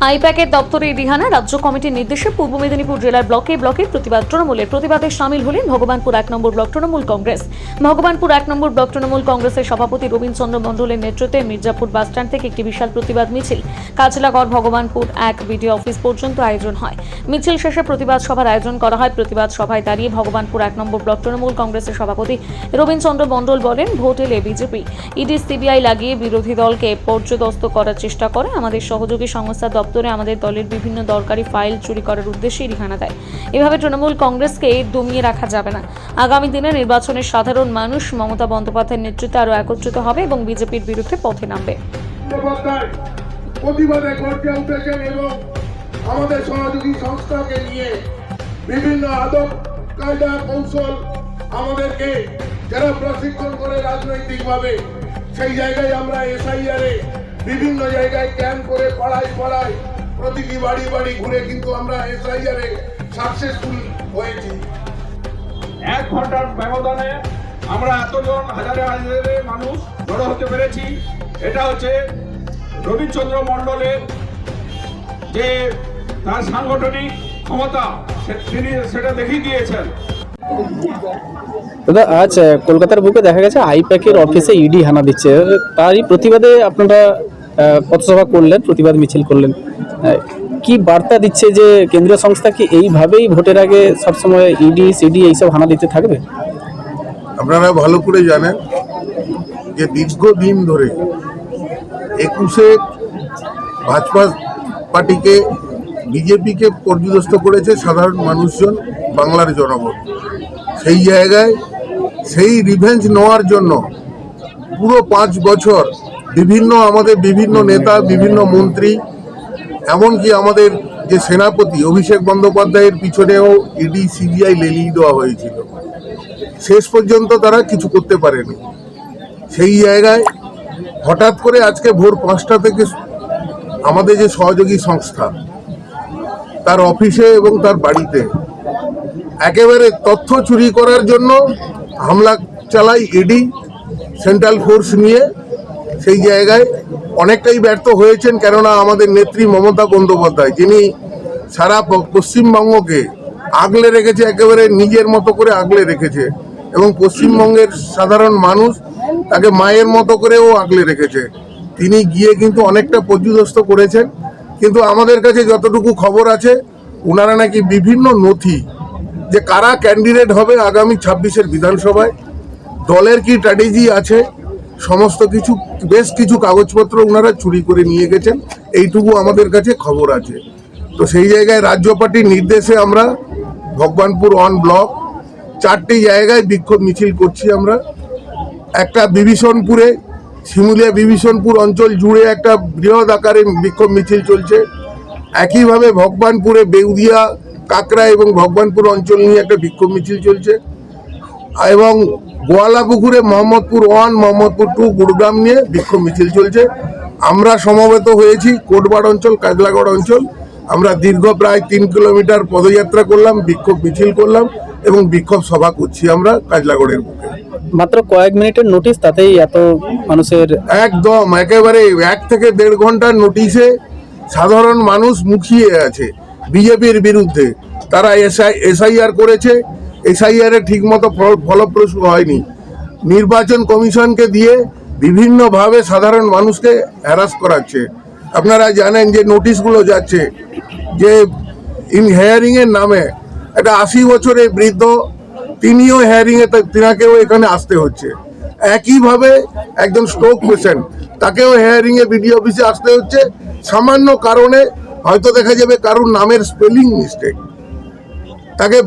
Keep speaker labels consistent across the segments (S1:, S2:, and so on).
S1: আইপ্যাকের দপ্তরে রিহানা রাজ্য কমিটির নির্দেশে পূর্ব মেদিনীপুর জেলার ব্লকে ব্লকে প্রতিবাদ তৃণমূলের প্রতিবাদে সামিল হলেন ভগবানপুর এক নম্বর ব্লক তৃণমূল কংগ্রেস। ভগবানপুর এক নম্বর ব্লক তৃণমূল কংগ্রেসের সভাপতি রবীন্দ্রচন্দ্র মণ্ডলের নেতৃত্বে মির্জাপুর বাসস্ট্যান্ড থেকে একটি বিশাল প্রতিবাদ মিছিল। কাজলাগড় ভগবানপুর এক বিডিও অফিস পর্যন্ত আয়োজন হয়। মিছিল শেষে প্রতিবাদ সভার আয়োজন করা হয়। প্রতিবাদ সভায় দাঁড়িয়ে ভগবানপুর এক নম্বর ব্লক তৃণমূল কংগ্রেসের সভাপতি রবীন্দ্রচন্দ্র মণ্ডল বলেন, ভোট এলে বিজেপি, ইডি, সিবিআই লাগিয়ে বিরোধী দলকে পর্যদস্ত করার চেষ্টা করে। আমাদের সহযোগী সংস্থা দপ্তরে আমাদের দলের বিভিন্ন দরকারি ফাইল চুরি করার উদ্দেশ্যে রিহানা দেয়। এভাবে তৃণমূল কংগ্রেসকে দমিয়ে রাখা যাবে না। আগামী দিনে নির্বাচনে সাধারণ মানুষ মমতা বন্দ্যোপাধ্যায়ের নেতৃত্বে আরও একত্রিত হবে এবং বিজেপির বিরুদ্ধে পথে নামবে।
S2: প্রতিবাদে গর্জে উঠেছেন এবং আমাদের সহযোগী সংস্থাকে নিয়ে বিভিন্ন আদব, কায়দা, কৌশল আমাদেরকে যারা প্রশিক্ষণ করে রাজনৈতিকভাবে, সেই জায়গায় আমরা এসআইআর বিভিন্ন জায়গায় ক্যাম্প করে পাড়ায় পাড়ায় প্রতিটি বাড়ি বাড়ি ঘুরে কিন্তু আমরা এসআইআর সাকসেসফুল হয়েছি।
S3: এক ঘণ্টার ব্যবধানে আমরা এতজন হাজারে হাজারে মানুষ জড়ো হতে পেরেছি। এটা হচ্ছে রবীন্দ্রচন্দ্র মণ্ডলের যে তার সাংগঠনিক ক্ষমতা তিনি সেটা দেখিয়ে দিয়েছেন।
S4: দাদা, আজ কলকাতার বুকে দেখা গেছে, আইপ্যাকের অফিসে ইডি হানা দিচ্ছে। তারই প্রতিবাদে আপনারা পথসভা করলেন, প্রতিবাদ মিছিল করলেন। কি বার্তা দিচ্ছে যে কেন্দ্রীয় সংস্থা কি এইভাবেই ভোটের আগে সবসময় ইডি, সিডি এইসব হানা দিতে থাকবে?
S2: আপনারা ভালো করে জানেন যে দীর্ঘদিন ধরে একুশে ভাজপা পার্টিকে বিজেপিকে পর্যদস্ত করেছে সাধারণ মানুষজন, বাংলার জনগণ। সেই জায়গায় সেই রিভেঞ্জ নেওয়ার জন্য পুরো পাঁচ বছর বিভিন্ন আমাদের বিভিন্ন নেতা, বিভিন্ন মন্ত্রী, এমনকি আমাদের যে সেনাপতি অভিষেক বন্দ্যোপাধ্যায়ের পিছনেও ইডি সিবিআই লেলিয়ে দেওয়া হয়েছিল। শেষ পর্যন্ত তারা কিছু করতে পারেনি। সেই জায়গায় হঠাৎ করে আজকে ভোর পাঁচটা থেকে আমাদের যে সহযোগী সংস্থা, তার অফিসে এবং তার বাড়িতে একেবারে তথ্য চুরি করার জন্য হামলা চালায় ইডি সেন্ট্রাল ফোর্স নিয়ে সেই জায়গায় অনেকটাই ব্যর্থ হয়েছেন কেননা আমাদের নেত্রী মমতা বন্দ্যোপাধ্যায়, যিনি সারা পশ্চিমবঙ্গকে আগলে রেখেছে, একেবারে নিজের মতো করে আগলে রেখেছে এবং পশ্চিমবঙ্গের সাধারণ মানুষ তাকে মায়ের মতো করেও আগলে রেখেছে। তিনি গিয়ে কিন্তু অনেকটা পর্যদস্ত করেছেন, কিন্তু আমাদের কাছে যতটুকু খবর আছে ওনারা নাকি বিভিন্ন নথি যে কারা ক্যান্ডিডেট হবে আগামী ছাব্বিশের বিধানসভায়, দলের কি স্ট্র্যাটেজি আছে সমস্ত কিছু, বেশ কিছু কাগজপত্র ওনারা চুরি করে নিয়ে গেছেন। এইটুকু আমাদের কাছে খবর আছে। তো সেই জায়গায় রাজ্য পার্টির নির্দেশে আমরা ভগবানপুর অন ব্লক চারটি জায়গায় বিক্ষোভ মিছিল করছি আমরা। একটা বিভীষণপুরে, শিমুলিয়া বিভীষণপুর অঞ্চল জুড়ে একটা বৃহৎ আকারে বিক্ষোভ মিছিল চলছে। একইভাবে ভগবানপুরে বেউদিয়া কাকরা এবং ভগবানপুর অঞ্চল নিয়ে একটা বিক্ষোভ মিছিল চলছে। এবং গোয়ালাপুকুরে মোহাম্মদপুর ওয়ান মোহাম্মদপুর টু গুরুগ্রাম নিয়ে বিক্ষোভ মিছিল চলছে। আমরা সমবেত হয়েছি কোটবাড় অঞ্চল কাজলাগড় অঞ্চল। আমরা দীর্ঘ প্রায় তিন কিলোমিটার পদযাত্রা করলাম বিক্ষোভ মিছিল করলাম এবং বিক্ষোভ সভা করছি আমরা কাজলাগড়ের বুকে।
S4: মাত্র কয়েক মিনিটের নোটিশ তাতেই এত মানুষের
S2: একদম একেবারে এক থেকে দেড় ঘণ্টার নোটিশে সাধারণ মানুষ মুখিয়ে আছে বিজেপির বিরুদ্ধে। তারা এসআই এসআইআর করেছে এসআইআর ঠিকমতো ফল- ফলপ্রসূ হয়নি। নির্বাচন কমিশনকে দিয়ে বিভিন্নভাবে সাধারণ মানুষকে হ্যারাস করাচ্ছে। আপনারা জানেন যে নোটিশগুলো যাচ্ছে যে ইন হেয়ারিংয়ের নামে একটা আশি বছরে বৃদ্ধ, তিনিও হেয়ারিংয়ে তিনাকেও এখানে আসতে হচ্ছে। একইভাবে একজন স্ট্রোক পেশেন্ট তাকেও হেয়ারিংয়ে এ বিডি অফিসে আসতে হচ্ছে। সামান্য কারণে হয়তো দেখা যাবে কারোর নামের স্পেলিং মিস্টেক তাকে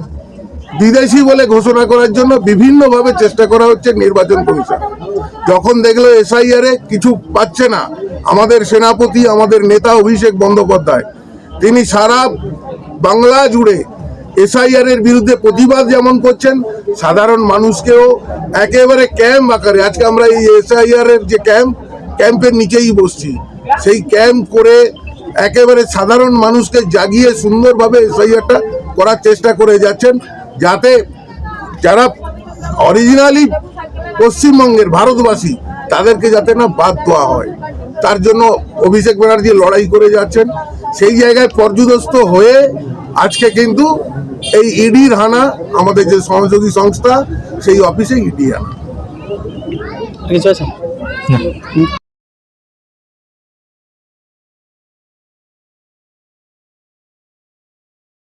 S2: বিদেশি বলে ঘোষণা করার জন্য বিভিন্নভাবে চেষ্টা করা হচ্ছে নির্বাচন কমিশন। যখন দেখল এসআইআর কিছু পাচ্ছে না, আমাদের সেনাপতি, আমাদের নেতা অভিষেক বন্দ্যোপাধ্যায়, তিনি সারা বাংলা জুড়ে এসআইআর এর বিরুদ্ধে প্রতিবাদ যেমন করছেন, সাধারণ মানুষকেও একেবারে ক্যাম্প আকারে, আজকে আমরা এই এসআইআর এর যে ক্যাম্প, ক্যাম্পের নিচেই বসছি। সেই ক্যাম্প করে একেবারে সাধারণ মানুষকে জাগিয়ে সুন্দরভাবে এসআইআরটা করার চেষ্টা করে যাচ্ছেন। যাতে যারা অরিজিনালি পশ্চিমবঙ্গের ভারতবাসী তাদেরকে যাতে না বাদ দেওয়া হয়। তার জন্য অভিষেক ব্যানার্জি লড়াই করে যাচ্ছেন। সেই জায়গায় পর্যুদস্ত হয়ে আজকে কিন্তু এই ইডির হানা আমাদের যে সহযোগী সংস্থা সেই অফিসে ইডি হানা।
S4: কিছু আছে